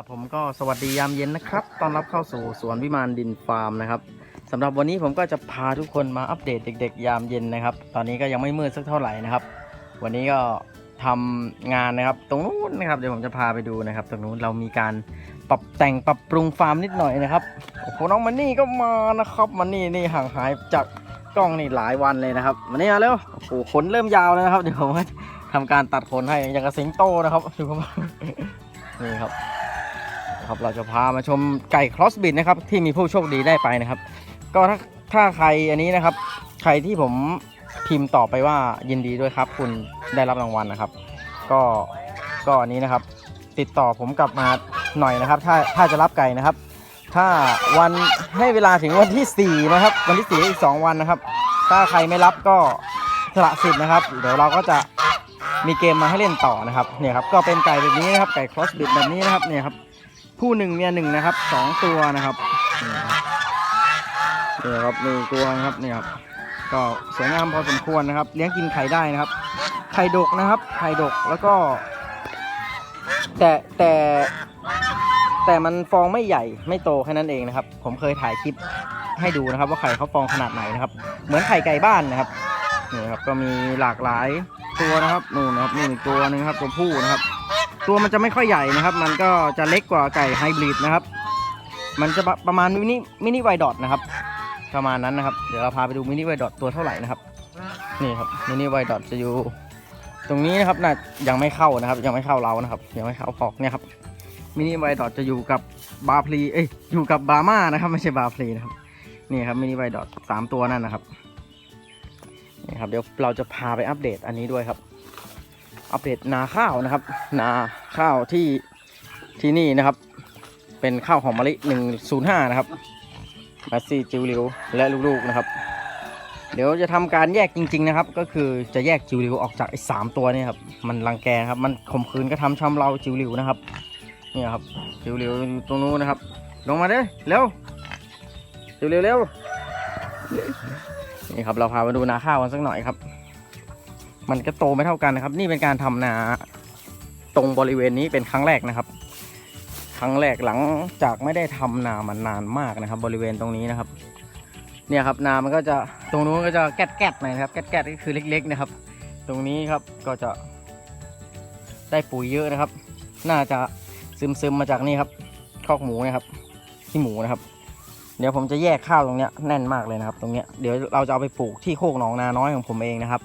ครับผมก็สวัสดียามเย็นนะครับต้อนรับเข้าสู่สวนวิมานดินฟาร์มนะครับสำหรับวันนี้ผมก็จะพาทุกคนมาอัปเดตเด็ก ๆ ยามเย็นนะครับ ตอนนี้ก็ยังไม่มืดสักเท่าไหร่นะครับ วันนี้ก็ทำงานนะครับ ตรงนู้นนะครับเดี๋ยวผมจะพาไปดูนะครับ ตรงนู้นเรามีการปรับแต่งปรับปรุงฟาร์มนิดหน่อยนะครับโอ้โหน้องมันนี่ก็มานะครับมันนี่นี่ห่างหายจากกล้องนี่หลายวันเลยนะครับมันนี่มาเร็วโอ้โหขนเริ่มยาวแล้วนะครับ เดี๋ยวผมทำการตัดขนให้อย่างกับสิงโตนะครับดูครับนี่ครับ ครับ เราจะพามาชมไก่ครอสบิดนะครับ ที่มีผู้โชคดีได้ไปนะครับ ก็ถ้าถ้าใครอันนี้นะครับ ใครที่ผมพิมพ์ต่อไปว่ายินดีด้วยครับ คุณได้รับรางวัลนะครับ ก็ก็อันนี้นะครับ ติดต่อผมกลับมาหน่อยนะครับ ถ้าถ้าจะรับไก่นะครับ ถ้าวันให้เวลาถึงวันที่4นะครับ วันที่4อีก2วันนะครับ ถ้าใครไม่รับก็สละสิทธิ์นะครับ เดี๋ยวเราก็จะมีเกมมาให้เล่นต่อนะครับเนี่ยครับก็เป็นไก่แบบนี้นะครับไก่ครอสบิดแบบนี้นะครับเนี่ยครับ ผู้หนึ่งเมียหนึ่งนะครับสองตัวนะครับนี่ครับนี่ครับหนึ่งตัวนะครับนี่ครับก็สวยงามพอสมควรนะครับ เลี้ยงกินไข่ได้นะครับ ไข่ดกนะครับไข่ดกแล้วก็ แต่แต่แต่มันฟองไม่ใหญ่ไม่โตแค่นั้นเองนะครับ ผมเคยถ่ายคลิปให้ดูนะครับ ว่าไข่เขาฟองขนาดไหนนะครับ เหมือนไข่ไก่บ้านนะครับนี่ครับก็มีหลากหลายตัวนะครับนู่นนะครับนี่อีกตัวหนึงครับตัวผู้นะครับ ตัวมันจะไม่ค่อยใหญ่นะครับ มันก็จะเล็กกว่าไก่ไฮบริดนะครับ มันจะประมาณมินิมินิไวดอทนะครับประมาณนั้นนะครับ เดี๋ยวเราพาไปดูมินิไวดอทตัวเท่าไหร่นะครับ นี่ครับมินิไวดอทจะอยู่ ตรงนี้นะครับน่ายังไม่เข้านะครับ ยังไม่เข้าเรานะครับยังไม่เข้าฟอกเนี่ยครับมินิไวดอทจะอยู่กับบาพลีเอ้ยอยู่กับบาร์มานะครับไม่ใช่บาพลีนะครับนี่ครับมินิไวดอทสามตัวนั่นนะครับนี่ครับเดี๋ยวเราจะพาไปอัปเดตอันนี้ด้วยครับ อัปเดตนาข้าวนะครับ นาข้าวที่ที่นี่นะครับ เป็นข้าวหอมมะลิ 105 นะครับมาซี่จิวลิวและลูกๆนะครับ เดี๋ยวจะทำการแยกจริง ๆ นะครับ ก็คือจะแยกจิวลิวออกจากไอ้สามตัวนี้ครับมันรังแกครับมันข่มขืนกระทำชำเราจิวลิวนะครับนี่ครับจิวลิวอยู่ตรงนู้นนะครับ ลงมาเด้เร็วจิวลิวเร็วนี่ครับเราพามาดูนาข้าวกันสักหน่อยครับ มันก็โตไม่เท่ากันนะครับ นี่เป็นการทำนาตรงบริเวณนี้เป็นครั้งแรกนะครับ ครั้งแรกหลังจากไม่ได้ทำนามานานมากนะครับ บริเวณตรงนี้นะครับ เนี่ยครับนามันก็จะตรงนู้นก็จะแก๊ดแกดๆหน่อยนะครับแก๊ดแกดๆก็คือเล็ก ๆ นะครับ ตรงนี้ครับก็จะได้ปุ๋ยเยอะนะครับ น่าจะซึมซึมมาจากนี่ครับคอกหมูนะครับที่หมูนะครับ เดี๋ยวผมจะแยกข้าวตรงเนี้ยแน่นมากเลยนะครับ ตรงเนี้ยเดี๋ยวเราจะเอาไปปลูกที่โคกหนองนาน้อยของผมเองนะครับ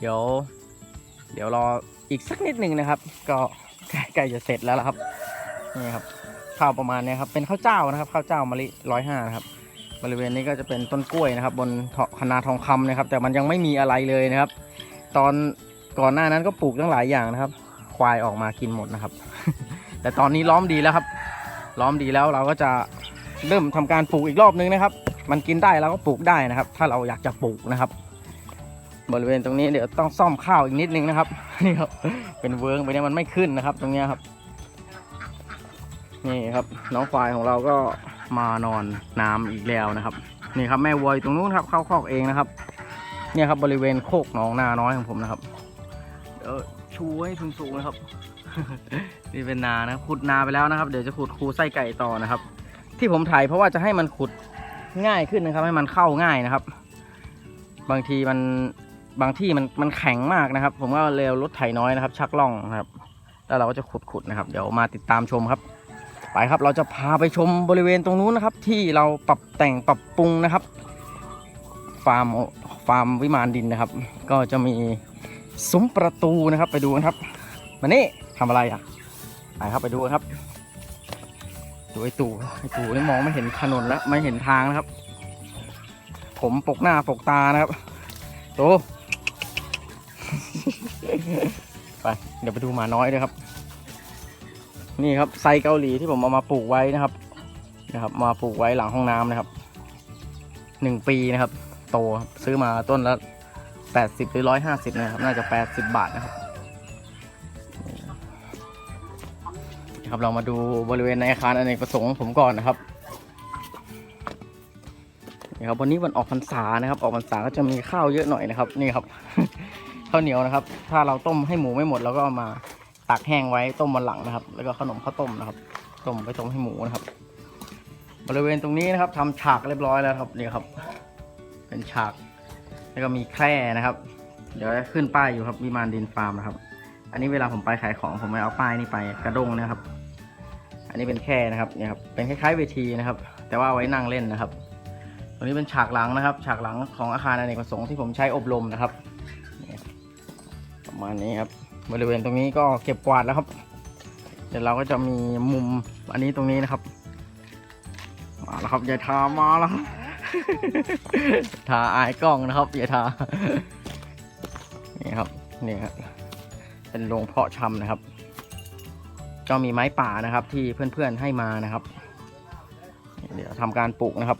เดี๋ยว เดี๋ยวรออีกสักนิดหนึ่งนะครับ ก็ใกล้จะเสร็จแล้วละครับนี่ครับข้าวประมาณนี้ครับเป็นข้าวเจ้านะครับข้าวเจ้ามะลิร้อยห้านะครับบริเวณนี้ก็จะเป็นต้นกล้วยนะครับ บนคณาทองคำนะครับ แต่มันยังไม่มีอะไรเลยนะครับ ตอนก่อนหน้านั้นก็ปลูกตั้งหลายอย่างนะครับ ควายออกมากินหมดนะครับ แต่ตอนนี้ล้อมดีแล้วครับ ล้อมดีแล้วเราก็จะเริ่มทำการปลูกอีกรอบนึงนะครับ มันกินได้เราก็ปลูกได้นะครับ ถ้าเราอยากจะปลูกนะครับ บริเวณตรงนี้เดี๋ยวต้องซ่อมข้าวอีกนิดนึงนะครับนี่ครับเป็นเวิร์กไปเนี่ยมันไม่ขึ้นนะครับ ตรงเนี้ยครับ นี่ครับน้องควายของเราก็มานอนน้ำอีกแล้วนะครับ นี่ครับแม่วัวอยตรงนู้นครับเข้าคอกเองนะครับ เนี่ยครับบริเวณโคกหนองนาน้อยของผมนะครับเดี๋ยวชูให้สูงๆนะครับนี่เป็นนานะขุดนาไปแล้วนะครับ เดี๋ยวจะขุดคูไส้ไก่ต่อนะครับ ที่ผมถ่ายเพราะว่าจะให้มันขุดง่ายขึ้นนะครับ ให้มันเข้าง่ายนะครับ บางทีมัน บางที่มันมันแข็งมากนะครับ ผมก็เร็วรถไถน้อยนะครับ ชักล่องนะครับ แล้วเราก็จะขุดขุดๆนะครับ เดี๋ยวมาติดตามชมครับ ไปครับเราจะพาไปชมบริเวณตรงนู้นนะครับ ที่เราปรับแต่งปรับปรุงนะครับ ฟาร์มฟาร์มวิมานดินนะครับ ก็จะมีซุ้มประตูนะครับ ไปดูกันครับมานี่ทำอะไรอะไปครับไปดูกันครับดูไอ้ตู่ไอ้ตู่นี่มองไม่เห็นถนนแล้วไม่เห็นทางนะครับ ผมปกหน้าปกตานะครับ โต ไปเดี๋ยวไปดูหมาน้อยด้วยครับ นี่ครับไซเกาหลีที่ผมเอามาปลูกไว้นะครับ นะครับ มาปลูกไว้หลังห้องน้ำนะครับหนึ่งปีนะครับ โตซื้อมาต้นละแปดสิบหรือร้อยห้าสิบนะครับ น่าจะแปดสิบบาทนะครับนะครับเรามาดูบริเวณในอาคารอเนกประสงค์ของผมก่อนนะครับนี่ครับวันนี้วันออกพรรษานะครับ ออกพรรษาก็จะมีข้าวเยอะหน่อยนะครับ นี่ครับ ข้าวเหนียวนะครับ ถ้าเราต้มให้หมูไม่หมดเราก็เอามาตักแห้งไว้ต้มวันหลังนะครับ แล้วก็ขนมข้าวต้มนะครับ ต้มไปต้มให้หมูนะครับ บริเวณตรงนี้นะครับทำฉากเรียบร้อยแล้วครับนี่ครับ เป็นฉาก แล้วก็มีแคร่นะครับ เดี๋ยวขึ้นป้ายอยู่ครับวิมานดินฟาร์มนะครับ อันนี้เวลาผมไปขายของผมไม่เอาป้ายนี่ไปกระด้งนะครับ อันนี้เป็นแคร่นะครับเนี่ยครับเป็นคล้ายๆเวทีนะครับ แต่ว่าไว้นั่งเล่นนะครับตรงนี้เป็นฉากหลังนะครับ ฉากหลังของอาคารอเนกประสงค์ที่ผมใช้อบรมนะครับ ประมาณนี้ครับ บริเวณตรงนี้ก็เก็บกวาดแล้วครับ เดี๋ยวเราก็จะมีมุมอันนี้ตรงนี้นะครับ มาแล้วครับยายทามาแล้วครับทาอายกล้องนะครับยายทา นี่ครับนี่ครับเป็นโรงเพาะชำนะครับ ก็มีไม้ป่านะครับ ที่เพื่อนๆให้มานะครับ เดี๋ยวทำการปลูกนะครับ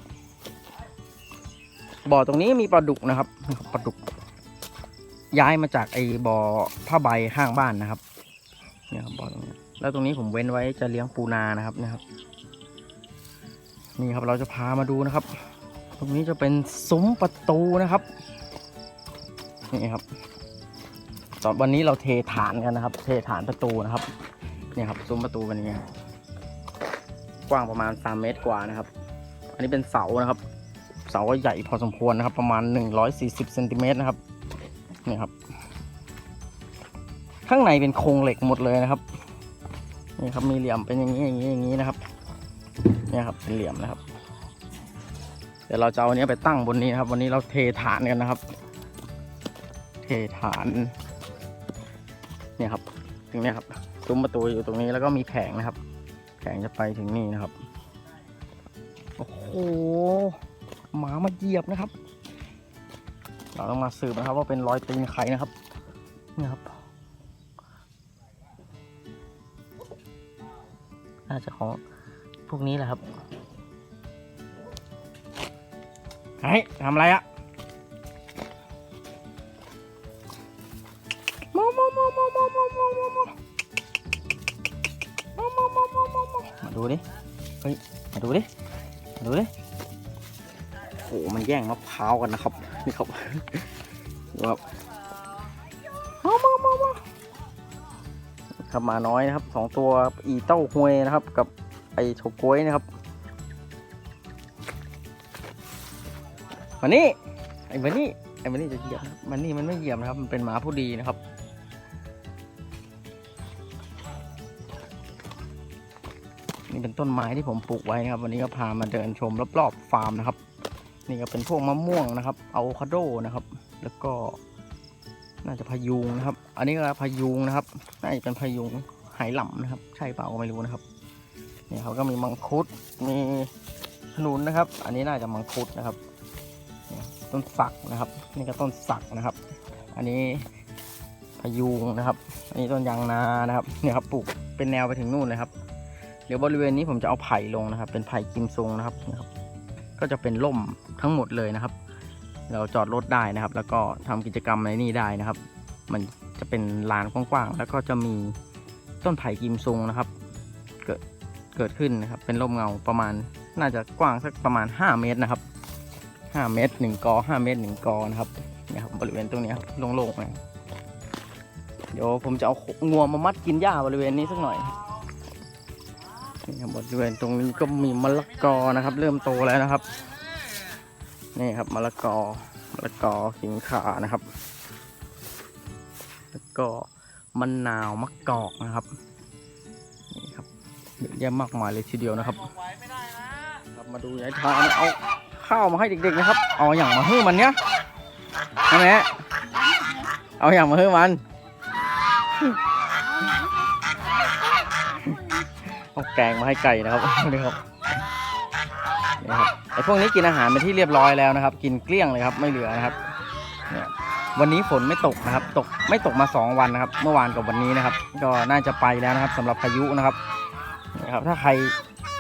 บ่อตรงนี้มีปลาดุกนะครับปลาดุก ย้ายมาจากไอ้บ่อผ้าใบข้างบ้านนะครับ เนี่ยครับบ่อตรงนี้แล้วตรงนี้ผมเว้นไว้จะเลี้ยงปูนานะครับนะครับ นี่ครับเราจะพามาดูนะครับ ตรงนี้จะเป็นซุ้มประตูนะครับนี่ครับตอนวันนี้เราเทฐานกันนะครับ เทฐานประตูนะครับ เนี่ยครับซุ้มประตูเป็นยังไงกว้างประมาณ3เมตรกว่านะครับ อันนี้เป็นเสานะครับ เสาก็ใหญ่พอสมควรนะครับ ประมาณ140เซนติเมตรนะครับ นี่ครับ ข้างในเป็นโครงเหล็กหมดเลยนะครับนี่ครับมีเหลี่ยมเป็นอย่างนี้อย่างนี้อย่างนี้นะครับเนี่ยครับเป็นเหลี่ยมนะครับ เดี๋ยวเราจะเอาอันนี้ไปตั้งบนนี้นะครับ วันนี้เราเทฐานกันนะครับ เทฐานเนี่ยครับถึงเนี่ยครับซุ้มประตูอยู่ตรงนี้แล้วก็มีแผงนะครับ แผงจะไปถึงนี่นะครับโอ้โหหมามาเหยียบนะครับ เราต้องมาสืบนะครับว่าเป็นรอยตีนใครนะครับนี่ครับน่าจะของพวกนี้แหละครับเฮ้ยทำอะไรอะมามามามามามามามามามามามามามามามาดูดิเฮ้ยมาดูดิมาดูดิโอ้โห มันแย่งมะพร้าวกันนะครับ นี่ครับครับมามามามาครับมาน้อยนะครับสองตัวอีเต้าหวยนะครับ กับไอโชโกยนะครับมานี่ไอ้มานี่ไอ้มานี่จะเหยียบนะครับมันนี่มันไม่เหยียบนะครับ มันเป็นหมาผู้ดีนะครับนี่เป็นต้นไม้ที่ผมปลูกไว้นะครับ วันนี้ก็พามาเดินชมรอบๆฟาร์มนะครับ นี่ก็เป็นพวกมะม่วงนะครับอะโวคาโดนะครับ แล้วก็น่าจะพายุงนะครับ อันนี้ก็พายุงนะครับ น่าจะเป็นพายุงไหหล่ำนะครับ ใช่เปล่าก็ไม่รู้นะครับ นี่เขาก็มีมังคุด มีขนุนนะครับ อันนี้น่าจะมังคุดนะครับนี่ต้นสักนะครับ นี่ก็ต้นสักนะครับ อันนี้พายุงนะครับ อันนี้ต้นยางนานะครับเนี่ยครับปลูกเป็นแนวไปถึงนู่นเลยครับ เดี๋ยวบริเวณนี้ผมจะเอาไผ่ลงนะครับ เป็นไผ่กิมซุงนะครับนะครับ ก็จะเป็นร่ม ทั้งหมดเลยนะครับ เราจอดรถได้นะครับ แล้วก็ทำกิจกรรมในนี่ได้นะครับ มันจะเป็นลานกว้างๆแล้วก็จะมีต้นไผ่กิมซุงนะครับ เกิดเกิดขึ้นนะครับ เป็นร่มเงาประมาณน่าจะกว้างสักประมาณ 5 เมตรนะครับ 5 เมตร 1 กอ 5 เมตร 1 กอนะครับเนี่ยครับบริเวณตรงนี้ครับโล่งๆนะเดี๋ยวผมจะเอางวมามัดกินหญ้าบริเวณนี้สักหน่อยนี่ครับบริเวณตรงนี้ก็มีมะละกอนะครับ เริ่มโตแล้วนะครับ นี่ครับมะละกอมะละกอขิงขานะครับ แล้วก็มะนาวมะกอกนะครับนี่ครับเยอะแยะมากมายเลยทีเดียวนะครับครับมาดูยายทานเอาข้าวมาให้เด็กๆนะครับ เอาอย่างมาให้มันเนี้ยใช่ไหมเอาอย่างมาให้มันเอาแกงมาให้ไก่นะครับนี่ครับนี่ครับ ไอ้พวกนี้กินอาหารเป็นที่เรียบร้อยแล้วนะครับ กินเกลี้ยงเลยครับไม่เหลือนะครับเนี่ยวันนี้ฝนไม่ตกนะครับ ตกไม่ตกมาสองวันนะครับ เมื่อวานกับวันนี้นะครับ ก็น่าจะไปแล้วนะครับสำหรับพายุนะครับนะครับ ถ้าใคร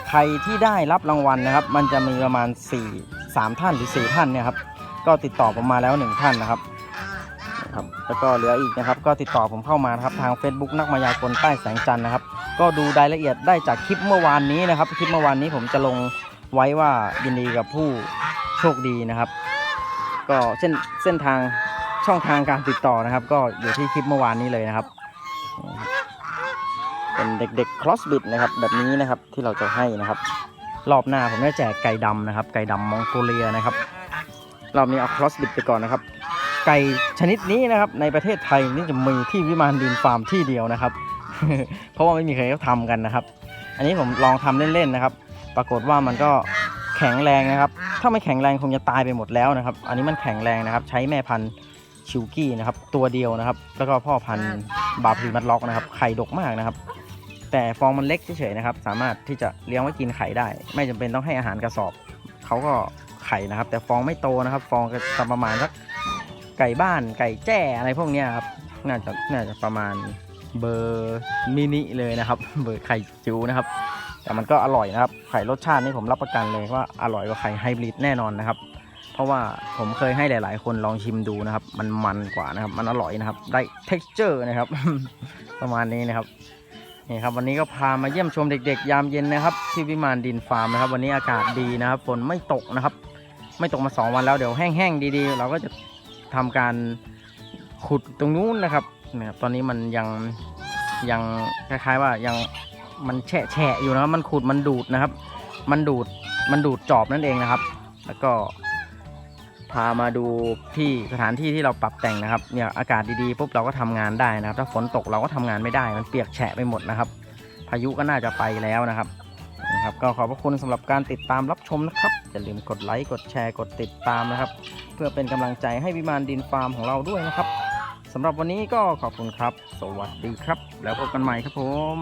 ใครที่ได้รับรางวัลนะครับ มันจะมีประมาณ 4 3 ท่านหรือ 4 ท่านเนี่ยครับ ก็ติดต่อผมมาแล้วหนึ่งท่านนะครับนะครับแล้วก็เหลืออีกนะครับ ก็ติดต่อผมเข้ามานะครับทาง Facebook นักมายากลใต้แสงจันทร์นะครับ ก็ดูรายละเอียดได้จากคลิปเมื่อวานนี้นะครับ คลิปเมื่อวานนี้ผมจะลง ไว้ว่ายินดีกับผู้โชคดีนะครับ ก็เส้นเส้นทางช่องทางการติดต่อนะครับ ก็อยู่ที่คลิปเมื่อวานนี้เลยนะครับ เป็นเด็กๆ crossbit นะครับ แบบนี้นะครับที่เราจะให้นะครับ รอบหน้าผมจะแจกไก่ดำนะครับ ไก่ดำมองโกเลียนะครับรอบนี้เอา crossbit ไปก่อนนะครับ ไก่ชนิดนี้นะครับ ในประเทศไทยนี่จะมีที่วิมานดินฟาร์มที่เดียวนะครับ เพราะว่าไม่มีใครเขาทำกันนะครับ อันนี้ผมลองทำเล่นๆนะครับ ปรากฏว่ามันก็แข็งแรงนะครับ ถ้าไม่แข็งแรงคงจะตายไปหมดแล้วนะครับ อันนี้มันแข็งแรงนะครับ ใช้แม่พันธุ์ชิวกี้นะครับ ตัวเดียวนะครับ แล้วก็พ่อพันธุ์บาพลีมัดล็อกนะครับ ไข่ดกมากนะครับ แต่ฟองมันเล็กเฉยๆนะครับ สามารถที่จะเลี้ยงไว้กินไข่ได้ ไม่จำเป็นต้องให้อาหารกระสอบ เขาก็ไข่นะครับ แต่ฟองไม่โตนะครับ ฟองจะประมาณสักไก่บ้าน ไก่แจ้อะไรพวกนี้ครับ น่าจะน่าจะประมาณเบอร์มินิเลยนะครับ เบอร์ไข่จิ๋วนะครับ แต่มันก็อร่อยนะครับ ไข่รสชาตินี่ผมรับประกันเลยว่าอร่อยกว่าไข่ไฮบริดแน่นอนนะครับ เพราะว่าผมเคยให้หลาย ๆ คนลองชิมดูนะครับ มันมันกว่านะครับ มันอร่อยนะครับ ได้ texture นะครับ ประมาณนี้นะครับนี่ครับวันนี้ก็พามาเยี่ยมชมเด็ก ๆ ยามเย็นนะครับ ที่วิมานดินฟาร์มนะครับ วันนี้อากาศดีนะครับฝนไม่ตกนะครับ ไม่ตกมา 2 วันแล้วเดี๋ยวแห้งๆดีๆ เราก็จะทำการขุดตรงนู้นนะครับนะครับ ตอนนี้มันยังยังคล้ายๆว่ายัง มันแฉะแฉะอยู่นะครับมันขุดมันดูดนะครับ มันดูดมันดูดจอบนั่นเองนะครับ แล้วก็พามาดูที่สถานที่ที่เราปรับแต่งนะครับเนี่ยอากาศดีๆปุ๊บเราก็ทำงานได้นะครับ ถ้าฝนตกเราก็ทำงานไม่ได้มันเปียกแฉะไปหมดนะครับ พายุก็น่าจะไปแล้วนะครับนะครับก็ขอบพระคุณสำหรับการติดตามรับชมนะครับอย่าลืมกดไลค์กดแชร์กดติดตามนะครับ เพื่อเป็นกำลังใจให้วิมานดินฟาร์มของเราด้วยนะครับสำหรับวันนี้ก็ขอบคุณครับ สวัสดีครับ แล้วพบกันใหม่ครับผม